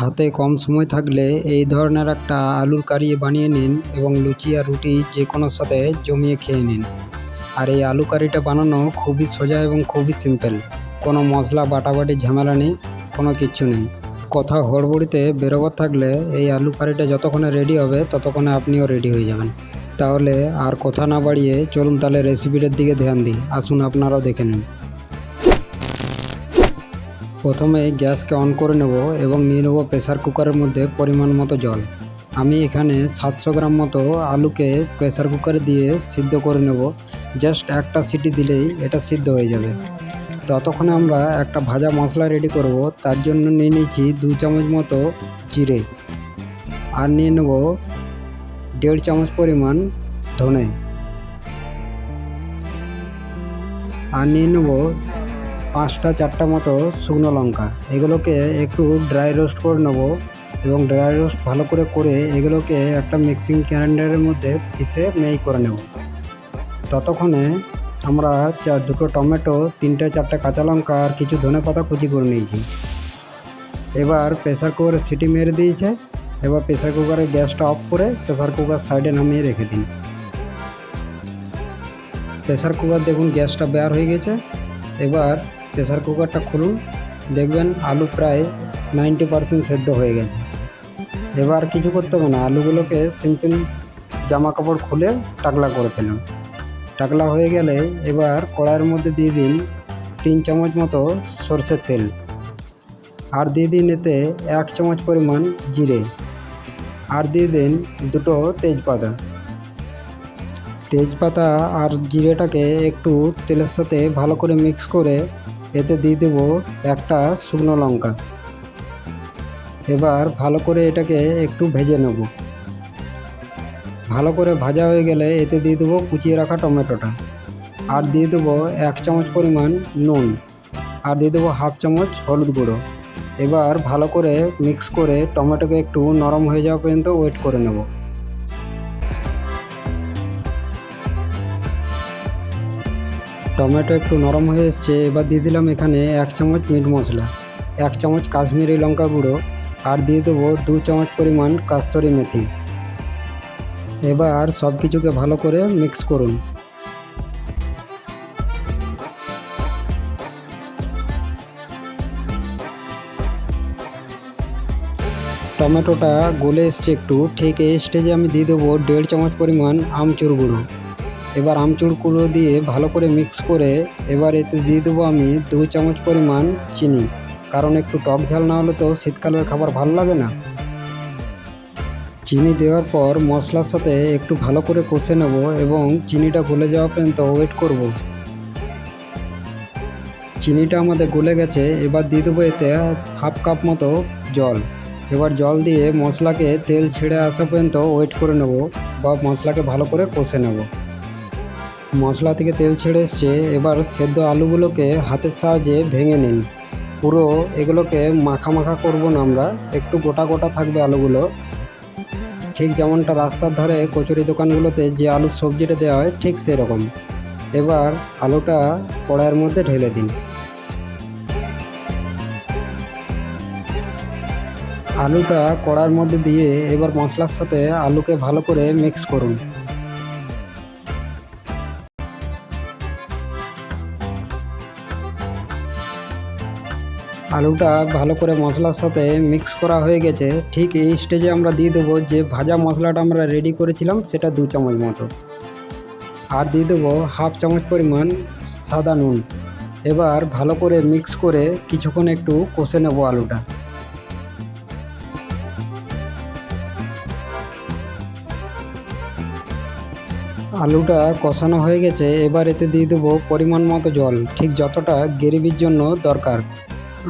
হাতে কম সময় থাকলে এই ধরনের একটা আলুর কারি বানিয়ে নিন এবং লুচি আর রুটি যে কোনোর সাথে জমিয়ে খেয়ে নিন। আর এই আলু কারিটা বানানো খুবই সোজা এবং খুবই সিম্পল। কোনো মশলা, বাটাবাটি, ঝামেলা নেই, কোনো কিচ্ছু নেই। কথা হড়বড়িতে বেরোবার থাকলে এই আলু কারিটা যতক্ষণে রেডি হবে, ততক্ষণে আপনিও রেডি হয়ে যাবেন। তাহলে আর কথা না বাড়িয়ে চলুন তাহলে রেসিপিটার দিকে ধ্যান দিই। আসুন আপনারাও দেখে নিন। প্রথমে গ্যাসকে অন করে নেব এবং নিয়ে নেব প্রেসার কুকারের মধ্যে পরিমাণ মতো জল। আমি এখানে সাতশো গ্রাম মতো আলুকে প্রেসার কুকারে দিয়ে সিদ্ধ করে নেব। জাস্ট একটা সিটি দিলেই এটা সিদ্ধ হয়ে যাবে। ততক্ষণে আমরা একটা ভাজা মশলা রেডি করব। তার জন্য নিয়ে নিয়েছি দু চামচ মতো জিরে। আর নিয়ে নেব দেড় চামচ পরিমাণ ধনে। আর নিয়ে নেব পাঁচটা, চারটা মতো শুকনো লঙ্কা। এগুলোকে একটু ড্রাই রোস্ট করে নেব এবং ড্রাই রোস্ট ভালো করে করে এগুলোকে একটা মিক্সিং গ্রাইন্ডারের মধ্যে পিষে মেই করে নেব। ততক্ষণে আমরা চার দুটো টমেটো, তিনটে, চারটে কাঁচা লঙ্কা আর কিছু ধনে পাতা কুচি করে নিয়েছি। এবার প্রেসার কুকারে সিটি মেরে দিয়েছে। এবার প্রেসার কুকারের গ্যাসটা অফ করে প্রেসার কুকার সাইডে নামিয়ে রেখে দিন। প্রেসার কুকার দেখুন গ্যাসটা বের হয়ে গেছে। এবার প্রেসার কুকারটা খুলুন। দেখবেন আলু প্রায় নাইনটি পারসেন্ট সেদ্ধ হয়ে গেছে। এবার কিছু করতে হবে না, আলুগুলোকে সিম্পল জামা কাপড় খুলে টাকলা করে ফেলুন। টাকলা হয়ে গেলে এবার কড়াইয়ের মধ্যে দিয়ে দিন তিন চামচ মতো সর্ষের তেল। আর দিয়ে দিন এতে এক চামচ পরিমাণ জিরে। আর দিয়ে দিন দুটো তেজপাতা। তেজপাতা আর জিরেটাকে একটু তেলের সাথে ভালো করে মিক্স করে এতে দিয়ে দেব একটা শুকনো লঙ্কা। এবার ভালো করে এটাকে একটু ভেজে নেব। ভালো করে ভাজা হয়ে গেলে এতে দিয়ে দেবো কুচিয়ে রাখা টমেটোটা। আর দিয়ে দেবো এক চামচ পরিমাণ নুন। আর দিয়ে দেবো হাফ চামচ হলুদ গুঁড়ো। এবার ভালো করে মিক্স করে টমেটোকে একটু নরম হয়ে যাওয়া পর্যন্ত ওয়েট করে নেব। টমেটো একটু নরম হয়ে এসছে, এবার দিয়ে দিলাম এখানে এক চামচ মিট মশলা, এক চামচ কাশ্মীরি লঙ্কা গুঁড়ো, আর দিয়ে দেবো দু চামচ পরিমাণ কাস্তরি মেথি। এবার সব কিছুকে ভালো করে মিক্স করুন। টমেটোটা গলে এসছে একটু, ঠিক এই স্টেজে আমি দিয়ে দেবো দেড় চামচ পরিমাণ আমচুর গুঁড়ো। এবার আমচুর গুঁড়ো দিয়ে ভালো করে মিক্স করে এবার এতে দিয়ে দেবো আমি দু চামচ পরিমাণ চিনি। কারণ একটু টক ঝাল না হলে তো শীতকালের খাবার ভালো লাগে না। চিনি দেওয়ার পর মশলার সাথে একটু ভালো করে কষে নেব এবং চিনিটা গলে যাওয়া পর্যন্ত ওয়েট করব। চিনিটা আমাদের গলে গেছে, এবার দিয়ে দেবো এতে হাফ কাপ মতো জল। এবার জল দিয়ে মশলাকে তেল ছেড়ে আসা পর্যন্ত ওয়েট করে নেব বা মশলাকে ভালো করে কষে নেব। মশলা থেকে তেল ছেড়ে এসছে, এবার সেদ্ধ আলুগুলোকে হাতের সাহায্যে ভেঙে নিন। পুরো এগুলোকে মাখা মাখা করব না আমরা, একটু গোটা গোটা থাকবে আলুগুলো। ঠিক যেমনটা রাস্তার ধারে কচুরি দোকানগুলোতে যে আলুর সবজিটা দেওয়া হয়, ঠিক সেরকম। এবার আলুটা কড়াইয়ের মধ্যে ঢেলে দিন। আলুটা কড়ার মধ্যে দিয়ে এবার মশলার সাথে আলুকে ভালো করে মিক্স করুন। আলুটা ভালো করে মশলার সাথে মিক্স করা হয়ে গেছে। ঠিক এই স্টেজে আমরা দিয়ে দেবো যে ভাজা মশলাটা আমরা রেডি করেছিলাম, সেটা দু চামচ মতো। আর দিয়ে দেবো হাফ চামচ পরিমাণ সাদা নুন। এবার ভালো করে মিক্স করে কিছুক্ষণ একটু কষে নেব আলুটা। আলুটা কষানো হয়ে গেছে, এবার এতে দিয়ে দেবো পরিমাণ মতো জল। ঠিক যতটা গ্রেভির জন্য দরকার।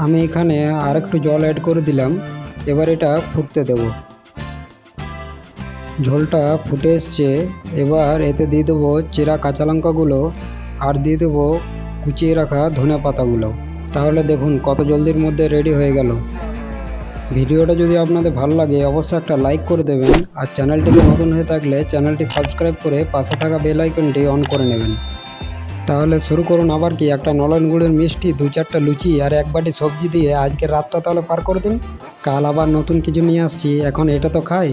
আমি এখানে আর একটু জল অ্যাড করে দিলাম। এবার এটা ফুটতে দেব। ঝোলটা ফুটে এসছে। এবার এতে দিয়ে দেবো চেরা কাঁচা লঙ্কাগুলো আর দিয়ে দেবো কুচিয়ে রাখা ধনে পাতাগুলো। তাহলে দেখুন কত জলদির মধ্যে রেডি হয়ে গেল। ভিডিওটা যদি আপনাদের ভালো লাগে, অবশ্যই একটা লাইক করে দেবেন আর চ্যানেলটিতে নতুন হয়ে থাকলে চ্যানেলটি সাবস্ক্রাইব করে পাশে থাকা বেল আইকনটি অন করে নেবেন। তাহলে শুরু করুন আবার কি, একটা নলেন গুড়ের মিষ্টি, দু চারটা লুচি আর এক বাটি সবজি দিয়ে আজকে রাতটা তাহলে পার করে দিন। কাল আবার নতুন কিছু নিয়ে আসছি, এখন এটা তো খাই।